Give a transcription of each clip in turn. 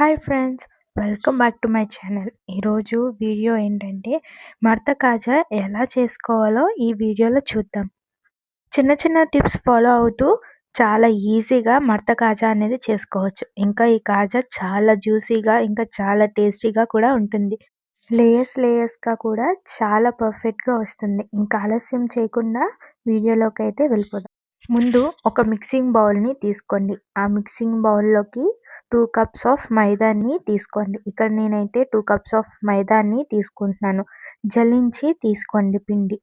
Hi friends welcome back to my channel. ఈరోజు video ఏంటంటే మడత కాజా ఎలా చేసుకోవాలో ఈ వీడియోలో చూద్దాం. చిన్న చిన్న టిప్స్ ఫాలో అవుతూ చాలా ఈజీగా మడత కాజా అనేది చేసుకోవచ్చు. ఇంకా ఈ కాజా చాలా జ్యూసీగా ఇంకా చాలా టేస్టీగా కూడా ఉంటుంది. లేయర్స్ లేయర్స్గా కూడా చాలా పర్ఫెక్ట్గా వస్తుంది. ఇంకా ఆలస్యం చేయకుండా వీడియోలోకి అయితే వెళ్ళిపోదాం. ముందు ఒక మిక్సింగ్ బౌల్ని తీసుకోండి. ఆ మిక్సింగ్ బౌల్లోకి టూ కప్స్ ఆఫ్ మైదాని తీసుకోండి. ఇక్కడ నేనైతే టూ కప్స్ ఆఫ్ మైదాని తీసుకుంటున్నాను. జల్లించి తీసుకోండి పిండి.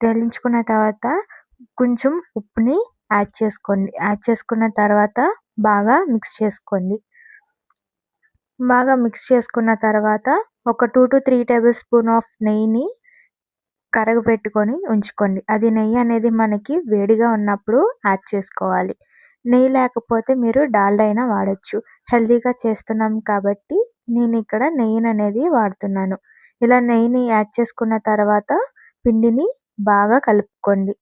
జల్లించుకున్న తర్వాత కొంచెం ఉప్పుని యాడ్ చేసుకోండి. యాడ్ చేసుకున్న తర్వాత బాగా మిక్స్ చేసుకోండి. బాగా మిక్స్ చేసుకున్న తర్వాత ఒక two to three tablespoon of నెయ్యిని కరగబెట్టుకొని ఉంచుకోండి. అది నెయ్యి అనేది మనకి వేడిగా ఉన్నప్పుడు యాడ్ చేసుకోవాలి. నెయ్యి లేకపోతే మీరు డాల్డా అయినా వాడచ్చు. హెల్తీగా చేస్తున్నాం కాబట్టి నేను ఇక్కడ నెయ్యిని అనేది వాడుతున్నాను. ఇలా నెయ్యిని యాడ్ చేసుకున్న తర్వాత పిండిని బాగా కలుపుకోండి.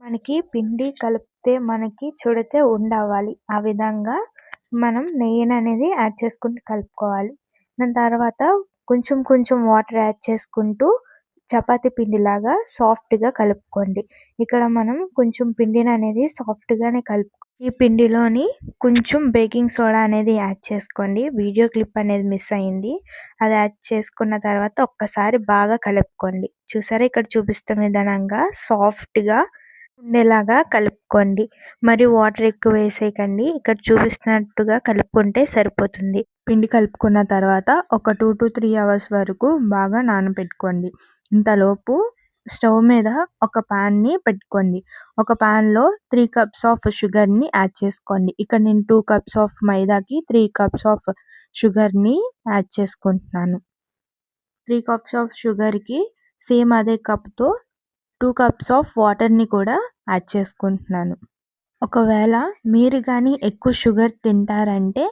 మనకి పిండి కలిపితే మనకి చుడితే ఉండవాలి ఆ విధంగా మనం నెయ్యిని అనేది యాడ్ చేసుకుంటూ కలుపుకోవాలి. దాని తర్వాత కొంచెం కొంచెం వాటర్ యాడ్ చేసుకుంటూ చపాతి పిండిలాగా సాఫ్ట్గా కలుపుకోండి. ఇక్కడ మనం కొంచెం పిండిని అనేది సాఫ్ట్గానే కలుపు ఈ పిండిలోని కొంచెం బేకింగ్ సోడా అనేది యాడ్ చేసుకోండి. వీడియో క్లిప్ అనేది మిస్ అయింది. అది యాడ్ చేసుకున్న తర్వాత ఒక్కసారి బాగా కలుపుకోండి. చూసారా ఇక్కడ చూపిస్తున్న విధానంగా సాఫ్ట్గా ఉండేలాగా కలుపుకోండి. మరి వాటర్ ఎక్కువ వేసేయకండి. ఇక్కడ చూపిస్తున్నట్టుగా కలుపుకుంటే సరిపోతుంది. పిండి కలుపుకున్న తర్వాత ఒక టూ టు త్రీ అవర్స్ వరకు బాగా నానబెట్టుకోండి. ఇంతలోపు స్టవ్ మీద ఒక ప్యాన్ని పెట్టుకోండి. ఒక ప్యాన్లో త్రీ కప్స్ ఆఫ్ షుగర్ని యాడ్ చేసుకోండి. ఇక్కడ నేను టూ కప్స్ ఆఫ్ మైదాకి త్రీ కప్స్ ఆఫ్ షుగర్ని యాడ్ చేసుకుంటున్నాను. త్రీ కప్స్ ఆఫ్ షుగర్కి సేమ్ అదే కప్తో టూ కప్స్ ఆఫ్ వాటర్ని కూడా యాడ్ చేసుకుంటున్నాను. ఒకవేళ మీరు కానీ ఎక్కువ షుగర్ తింటారంటే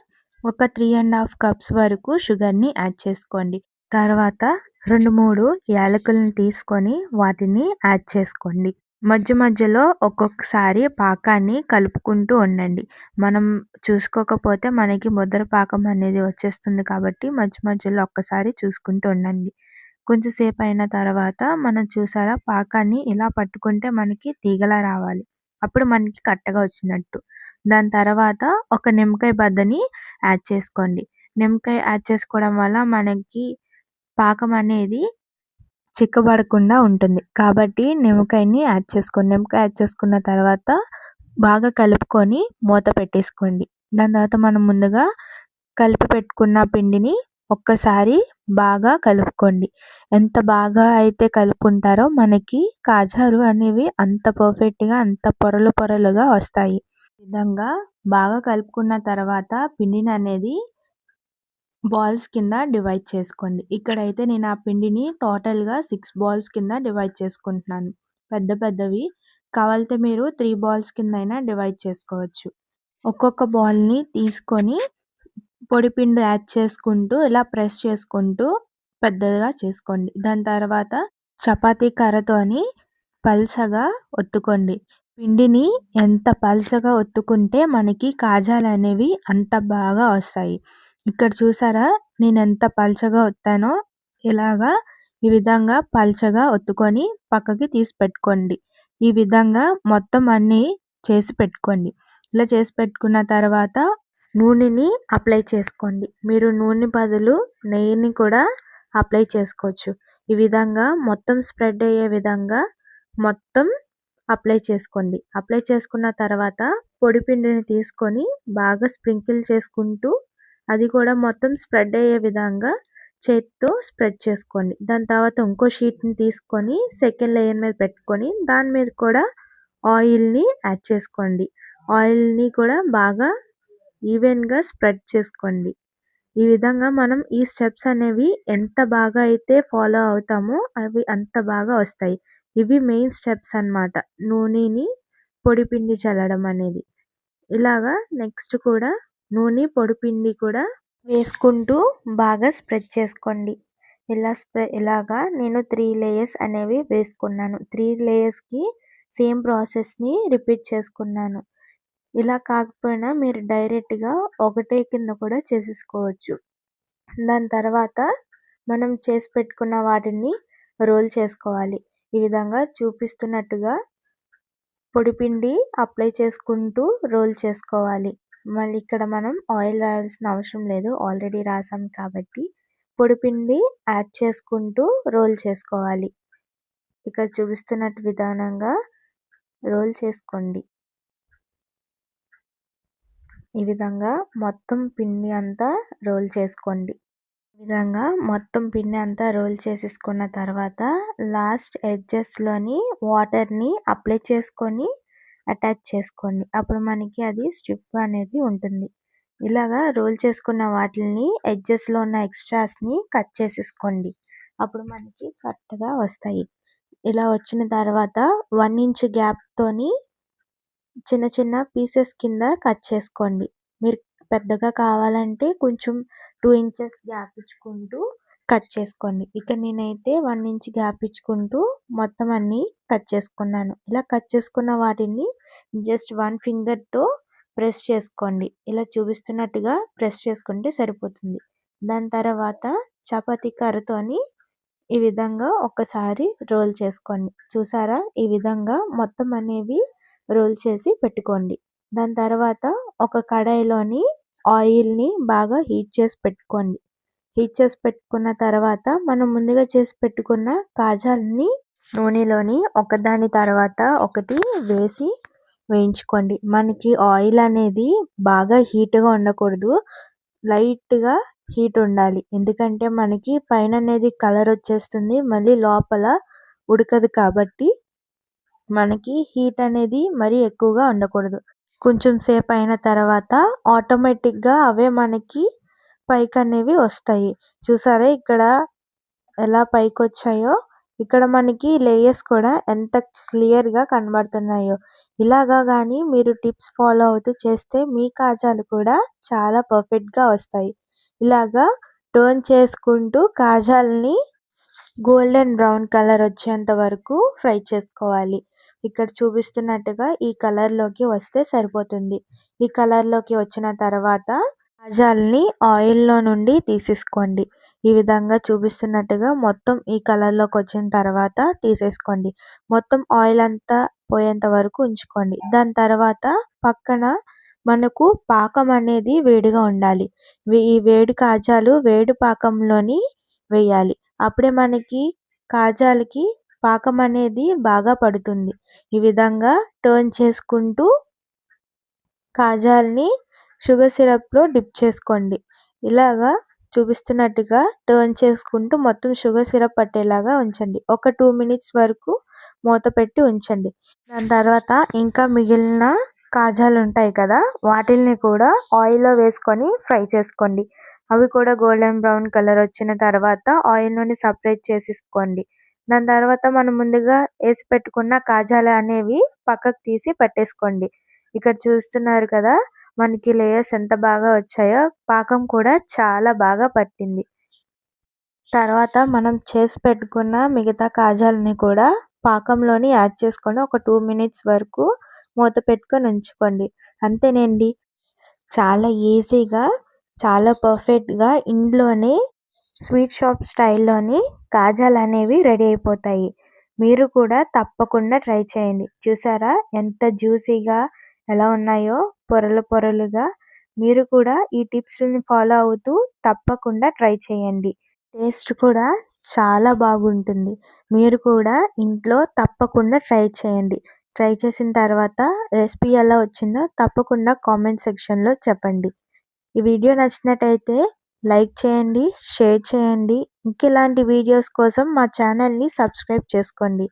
ఒక త్రీ అండ్ హాఫ్ కప్స్ వరకు షుగర్ని యాడ్ చేసుకోండి. తర్వాత రెండు మూడు యాలకులను తీసుకొని వాటిని యాడ్ చేసుకోండి. మధ్య మధ్యలో ఒక్కొక్కసారి పాకాన్ని కలుపుకుంటూ ఉండండి. మనం చూసుకోకపోతే మనకి ముద్ర పాకం అనేది వచ్చేస్తుంది కాబట్టి మధ్య మధ్యలో ఒక్కసారి చూసుకుంటూ ఉండండి. కొంచెంసేపు అయిన తర్వాత మనం చూసారా పాకాన్ని ఇలా పట్టుకుంటే మనకి తీగలా రావాలి. అప్పుడు మనకి కట్టగా వచ్చినట్టు. దాని తర్వాత ఒక నిమ్మకాయ బద్దని యాడ్ చేసుకోండి. నిమ్మకాయ యాడ్ చేసుకోవడం వల్ల మనకి పాకం అనేది చిక్కబడకుండా ఉంటుంది. కాబట్టి నిమ్మకాయని యాడ్ చేసుకోండి. నిమ్మకాయ యాడ్ చేసుకున్న తర్వాత బాగా కలుపుకొని మూత పెట్టేసుకోండి. దాని తర్వాత మనం ముందుగా కలిపి పెట్టుకున్న పిండిని ఒక్కసారి బాగా కలుపుకోండి. ఎంత బాగా అయితే కలుపుకుంటారో మనకి కాజాలు అనేవి అంత పర్ఫెక్ట్గా అంత పొరలు పొరలుగా వస్తాయి. విధంగా బాగా కలుపుకున్న తర్వాత పిండిని అనేది బాల్స్ కింద డివైడ్ చేసుకోండి. ఇక్కడైతే నేను ఆ పిండిని టోటల్గా సిక్స్ బాల్స్ కింద డివైడ్ చేసుకుంటున్నాను. పెద్ద పెద్దవి. కావాలితే మీరు త్రీ బాల్స్ కింద అయినా డివైడ్ చేసుకోవచ్చు. ఒక్కొక్క బాల్ని తీసుకొని పొడి పిండి యాడ్ చేసుకుంటూ ఇలా ప్రెస్ చేసుకుంటూ పెద్దగా చేసుకోండి. దాని తర్వాత చపాతీ కర్రతోని పల్చగా ఒత్తుకోండి. పిండిని ఎంత పల్చగా ఒత్తుకుంటే మనకి కాజాలు అనేవి అంత బాగా వస్తాయి. ఇక్కడ చూసారా? నేను ఎంత పల్చగా ఒత్తానో ఇలాగా ఈ విధంగా పల్చగా ఒత్తుకొని పక్కకి తీసి పెట్టుకోండి. ఈ విధంగా మొత్తం అన్నీ చేసి పెట్టుకోండి. ఇలా చేసి పెట్టుకున్న తర్వాత నూనెని అప్లై చేసుకోండి. మీరు నూనె బదులు నెయ్యిని కూడా అప్లై చేసుకోవచ్చు. ఈ విధంగా మొత్తం స్ప్రెడ్ అయ్యే విధంగా మొత్తం అప్లై చేసుకోండి. అప్లై చేసుకున్న తర్వాత పొడి పిండిని తీసుకొని బాగా స్ప్రింకిల్ చేసుకుంటూ అది కూడా మొత్తం స్ప్రెడ్ అయ్యే విధంగా చేతితో స్ప్రెడ్ చేసుకోండి. దాని తర్వాత ఇంకో షీట్ని తీసుకొని సెకండ్ లేయర్ మీద పెట్టుకొని దాని మీద కూడా ఆయిల్ని యాడ్ చేసుకోండి. ఆయిల్ని కూడా బాగా ఈవెన్గా స్ప్రెడ్ చేసుకోండి. ఈ విధంగా మనం ఈ స్టెప్స్ అనేవి ఎంత బాగా అయితే ఫాలో అవుతామో అవి అంత బాగా వస్తాయి. ఇవి మెయిన్ స్టెప్స్ అనమాట నూనెని పొడి పిండి చల్లడం అనేది. ఇలాగా నెక్స్ట్ కూడా నూనె పొడిపిండి కూడా వేసుకుంటూ బాగా స్ప్రెడ్ చేసుకోండి. ఇలా స్ప్రె ఇలాగా నేను త్రీ లేయర్స్ అనేవి వేసుకున్నాను. త్రీ లేయర్స్కి సేమ్ ప్రాసెస్ని రిపీట్ చేసుకున్నాను. ఇలా కాకపోయినా మీరు డైరెక్ట్గా ఒకటే కింద కూడా చేసేసుకోవచ్చు. దాని తర్వాత మనం చేసి పెట్టుకున్న వాటిని రోల్ చేసుకోవాలి. ఈ విధంగా చూపిస్తున్నట్టుగా పొడిపిండి అప్లై చేసుకుంటూ రోల్ చేసుకోవాలి. మళ్ళీ ఇక్కడ మనం ఆయిల్ రాయాల్సిన అవసరం లేదు. ఆల్రెడీ రాసాం కాబట్టి పొడిపిండి యాడ్ చేసుకుంటూ రోల్ చేసుకోవాలి. ఇక్కడ చూపిస్తున్నట్టు విధానంగా రోల్ చేసుకోండి. ఈ విధంగా మొత్తం పిండి అంతా రోల్ చేసుకోండి. ఈ విధంగా మొత్తం పిండి అంతా రోల్ చేసేసుకున్న తర్వాత లాస్ట్ ఎడ్జెస్లోని వాటర్ని అప్లై చేసుకొని అటాచ్ చేసుకోండి. అప్పుడు మనకి అది స్ట్రిప్ అనేది ఉంటుంది. ఇలాగా రోల్ చేసుకున్న వాటిని ఎడ్జెస్లో ఉన్న ఎక్స్ట్రాస్ని కట్ చేసేసుకోండి. అప్పుడు మనకి కరెక్ట్గా వస్తాయి. ఇలా వచ్చిన తర్వాత వన్ ఇంచ్ గ్యాప్తోని చిన్న చిన్న పీసెస్ కింద కట్ చేసుకోండి. మీరు పెద్దగా కావాలంటే కొంచెం టూ ఇంచెస్ గ్యాప్ ఇచ్చుకుంటూ కట్ చేసుకోండి. ఇక నేనైతే వన్ ఇంచ్ గ్యాప్ ఇచ్చుకుంటూ మొత్తం అన్నీ కట్ చేసుకున్నాను. ఇలా కట్ చేసుకున్న వాటిని జస్ట్ వన్ ఫింగర్తో ప్రెస్ చేసుకోండి. ఇలా చూపిస్తున్నట్టుగా ప్రెస్ చేసుకుంటే సరిపోతుంది. దాని తర్వాత చపాతీ కర్రతోని ఈ విధంగా ఒకసారి రోల్ చేసుకోండి. చూసారా? ఈ విధంగా మొత్తం అనేవి రోల్ చేసి పెట్టుకోండి. దాని తర్వాత ఒక కడాయిలోని ఆయిల్ని బాగా హీట్ చేసి పెట్టుకోండి. హీట్ చేసి పెట్టుకున్న తర్వాత మనం ముందుగా చేసి పెట్టుకున్న కాజాలని నూనెలోని ఒకదాని తర్వాత ఒకటి వేసి వేయించుకోండి. మనకి ఆయిల్ అనేది బాగా హీట్గా ఉండకూడదు. లైట్గా హీట్ ఉండాలి. ఎందుకంటే మనకి పైన అనేది కలర్ వచ్చేస్తుంది. మళ్ళీ లోపల ఉడకదు కాబట్టి మనకి హీట్ అనేది మరీ ఎక్కువగా ఉండకూడదు. కొంచెం సేపు అయిన తర్వాత ఆటోమేటిక్గా అవే మనకి పైకి అనేవి వస్తాయి. చూసారా ఇక్కడ ఎలా పైకి వచ్చాయో ఇక్కడ మనకి లేయర్స్ కూడా ఎంత క్లియర్గా కనబడుతున్నాయో. ఇలాగా కానీ మీరు టిప్స్ ఫాలో అవుతూ చేస్తే మీ కాజాలు కూడా చాలా పర్ఫెక్ట్గా వస్తాయి. ఇలాగా టర్న్ చేసుకుంటూ కాజాలని గోల్డెన్ బ్రౌన్ కలర్ వచ్చేంత వరకు ఫ్రై చేసుకోవాలి. ఇక్కడ చూపిస్తున్నట్టుగా ఈ కలర్లోకి వస్తే సరిపోతుంది. ఈ కలర్లోకి వచ్చిన తర్వాత కాజాల్ని ఆయిల్లో నుండి తీసేసుకోండి. ఈ విధంగా చూపిస్తున్నట్టుగా మొత్తం ఈ కలర్లోకి వచ్చిన తర్వాత తీసేసుకోండి. మొత్తం ఆయిల్ అంతా పోయేంత వరకు ఉంచుకోండి. దాని తర్వాత పక్కన మనకు పాకం అనేది వేడిగా ఉండాలి. ఈ వేడి కాజాలు వేడి పాకంలోని వేయాలి. అప్పుడే మనకి కాజాలకి పాకం అనేది బాగా పడుతుంది. ఈ విధంగా టర్న్ చేసుకుంటూ కాజాల్ని షుగర్ సిరప్లో డిప్ చేసుకోండి. ఇలాగా చూపిస్తున్నట్టుగా టర్న్ చేసుకుంటూ మొత్తం షుగర్ సిరప్ పట్టేలాగా ఉంచండి. ఒక టూ మినిట్స్ వరకు మూత పెట్టి ఉంచండి. దాని తర్వాత ఇంకా మిగిలిన కాజాలు ఉంటాయి కదా వాటిల్ని కూడా ఆయిల్లో వేసుకొని ఫ్రై చేసుకోండి. అవి కూడా గోల్డెన్ బ్రౌన్ కలర్ వచ్చిన తర్వాత ఆయిల్ నుండి సపరేట్ చేసేసుకోండి. దాని తర్వాత మనం ముందుగా వేసి పెట్టుకున్న కాజాలు అనేవి పక్కకు తీసి పెట్టేసుకోండి. ఇక్కడ చూస్తున్నారు కదా మనకి లేయర్స్ ఎంత బాగా వచ్చాయో పాకం కూడా చాలా బాగా పట్టింది. తర్వాత మనం చేసి పెట్టుకున్న మిగతా కాజాలని కూడా పాకంలోని యాడ్ చేసుకొని ఒక టూ మినిట్స్ వరకు మూత పెట్టుకొని ఉంచుకోండి. అంతేనండి. చాలా ఈజీగా చాలా పర్ఫెక్ట్గా ఇంట్లోనే స్వీట్ షాప్ స్టైల్లోని కాజాలు అనేవి రెడీ అయిపోతాయి. మీరు కూడా తప్పకుండా ట్రై చేయండి. చూసారా? ఎంత జ్యూసీగా ఎలా ఉన్నాయో? పొరలు పొరలుగా మీరు కూడా ఈ టిప్స్ని ఫాలో అవుతూ తప్పకుండా ట్రై చేయండి. టేస్ట్ కూడా చాలా బాగుంటుంది. మీరు కూడా ఇంట్లో తప్పకుండా ట్రై చేయండి. ట్రై చేసిన తర్వాత రెసిపీ ఎలా వచ్చిందో తప్పకుండా కామెంట్ సెక్షన్లో చెప్పండి. ఈ వీడియో నచ్చినట్టయితే లైక్ చేయండి షేర్ చేయండి. ఇంక ఇలాంటి వీడియోస్ కోసం మా ఛానల్ని సబ్స్క్రైబ్ చేసుకోండి.